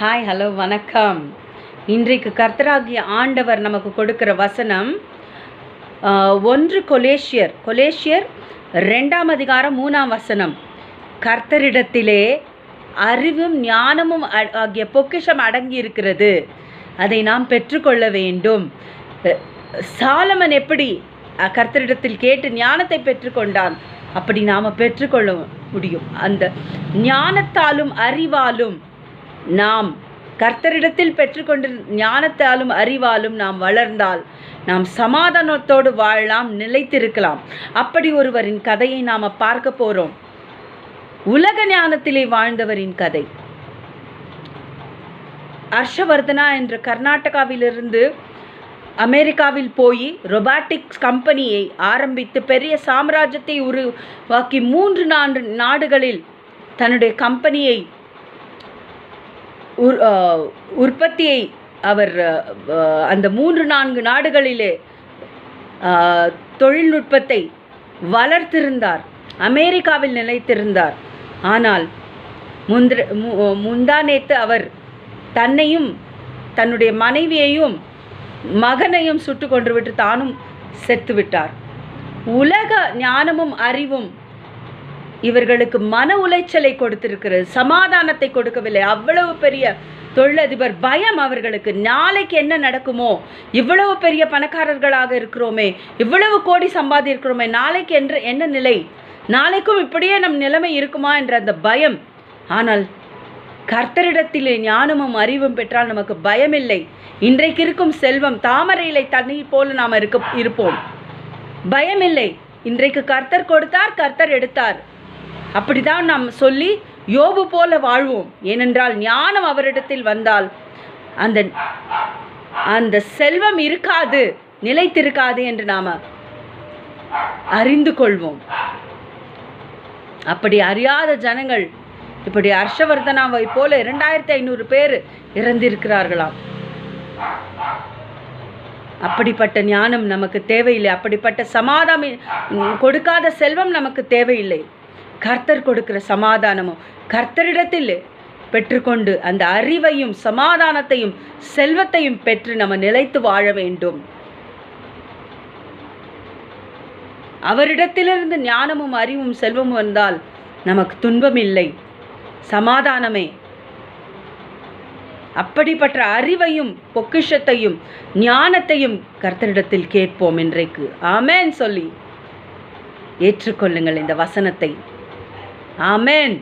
Hi hello வணக்கம். இன்றைக்கு கர்த்தராகிய ஆண்டவர் நமக்கு கொடுக்கிற வசனம் ஒன்று கொலேஷியர் கொலேஷியர் ரெண்டாம் அதிகாரம் மூணாம் வசனம். கர்த்தரிடத்திலே அறிவும் ஞானமும் அ- ஆகிய பொக்கிஷம் அடங்கி இருக்கிறது அதை நாம் பெற்றுக்கொள்ள வேண்டும். சாலமன் எப்படி கர்த்தரிடத்தில் கேட்டு ஞானத்தை பெற்றுக்கொண்டான்? அப்படி நாம் பெற்றுக்கொள்ள முடியும். அந்த ஞானத்தாலும் அறிவாலும் நாம் கர்த்தரிடத்தில் பெற்றுக்கொண்டு ஞானத்தாலும் அறிவாலும் நாம் வளர்ந்தால் நாம் சமாதானத்தோடு வாழலாம் நிலைத்திருக்கலாம். அப்படி ஒருவரின் கதையை நாம் பார்க்க போகிறோம் உலக ஞானத்திலே வாழ்ந்தவரின் கதை. ஹர்ஷவர்தனா என்ற கர்நாடகாவிலிருந்து அமெரிக்காவில் போய் ரொபாட்டிக்ஸ் கம்பெனியை ஆரம்பித்து பெரிய சாம்ராஜ்யத்தை உருவாக்கி மூன்று நான்கு நாடுகளில் தன்னுடைய கம்பெனியை உர் உற்பத்தியை அவர் அந்த மூன்று நான்கு நாடுகளிலே தொழில்நுட்பத்தை வளர்த்திருந்தார் அமெரிக்காவில் நிலைத்திருந்தார். ஆனால் முந்திர மு- முந்தானேத்து அவர் தன்னையும் தன்னுடைய மனைவியையும் மகனையும் சுட்டு கொன்று விட்டு தானும் செத்துவிட்டார். உலக ஞானமும் அறிவும் இவர்களுக்கு மன உளைச்சலை கொடுத்திருக்கிறது. சமாதானத்தை கொடுக்கவில்லை. அவ்வளவு பெரிய தொழிலதிபர் பயம் அவர்களுக்கு. நாளைக்கு என்ன நடக்குமோ? இவ்வளவு பெரிய பணக்காரர்களாக இருக்கிறோமே. இவ்வளவு கோடி சம்பாதிக்கிறோமே நாளைக்கு என்று என்ன நிலை? நாளைக்கும் இப்படியே நம் நிலைமை இருக்குமா என்ற அந்த பயம். ஆனால் கர்த்தரிடத்திலே ஞானமும் அறிவும் பெற்றால் நமக்கு பயமில்லை. இன்றைக்கு இருக்கும் செல்வம் தாமரையிலை தண்ணி தண்ணீர் போல நாம் இருக்க இருப்போம். பயமில்லை. இன்றைக்கு கர்த்தர் கொடுத்தார் கர்த்தர் எடுத்தார். அப்படிதான் நாம் சொல்லி யோபு போல வாழ்வோம். ஏனென்றால் ஞானம் அவரிடத்தில் வந்தால் அந்த அந்த செல்வம் இருக்காது நிலைத்திருக்காது என்று நாம் அறிந்து கொள்வோம். அப்படி அறியாத ஜனங்கள் இப்படி ஹர்ஷவர்தனாவை போல இரண்டாயிரத்தி ஐநூறு பேர் இறந்திருக்கிறார்களாம். அப்படிப்பட்ட ஞானம் நமக்கு தேவையில்லை. அப்படிப்பட்ட சமாதானம் கொடுக்காத செல்வம் நமக்கு தேவையில்லை. கர்த்தர் கொடுக்கிற சமாதானமும் கர்த்தரிடத்தில் பெற்றுக்கொண்டு அந்த அறிவையும் சமாதானத்தையும் செல்வத்தையும் பெற்று நம்ம நிலைத்து வாழ வேண்டும். அவரிடத்திலிருந்து ஞானமும் அறிவும் செல்வமும் வந்தால் நமக்கு துன்பம் இல்லை சமாதானமே. அப்படிப்பட்ட அறிவையும் பொக்கிஷத்தையும் ஞானத்தையும் கர்த்தரிடத்தில் கேட்போம் இன்றைக்கு. ஆமென் சொல்லி ஏற்றுக்கொள்ளுங்கள் இந்த வசனத்தை. ஆமென்